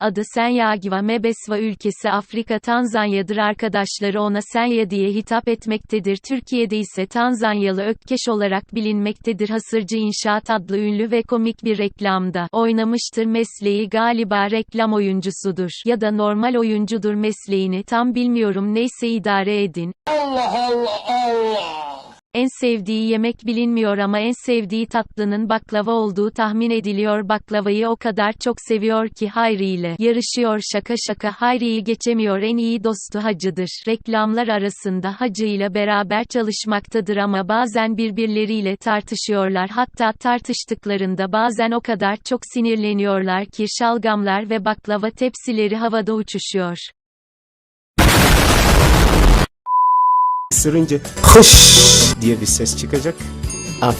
Adı Senyagiva Mebesva ülkesi Afrika Tanzanya'dır arkadaşları ona Senya diye hitap etmektedir. Türkiye'de ise Tanzanyalı Ökkeş olarak bilinmektedir. Hasırcı İnşaat adlı ünlü ve komik bir reklamda oynamıştır. Mesleği galiba reklam oyuncusudur ya da normal oyuncudur mesleğini tam bilmiyorum neyse idare edin. Allah Allah Allah. En sevdiği yemek bilinmiyor ama en sevdiği tatlının baklava olduğu tahmin ediliyor. Baklavayı o kadar çok seviyor ki Hayri ile yarışıyor şaka şaka Hayri'yi geçemiyor en iyi dostu Hacı'dır. Reklamlar arasında Hacı ile beraber çalışmaktadır ama bazen birbirleriyle tartışıyorlar. Hatta tartıştıklarında bazen o kadar çok sinirleniyorlar ki şalgamlar ve baklava tepsileri havada uçuşuyor. Isırınca hış diye bir ses çıkacak. Af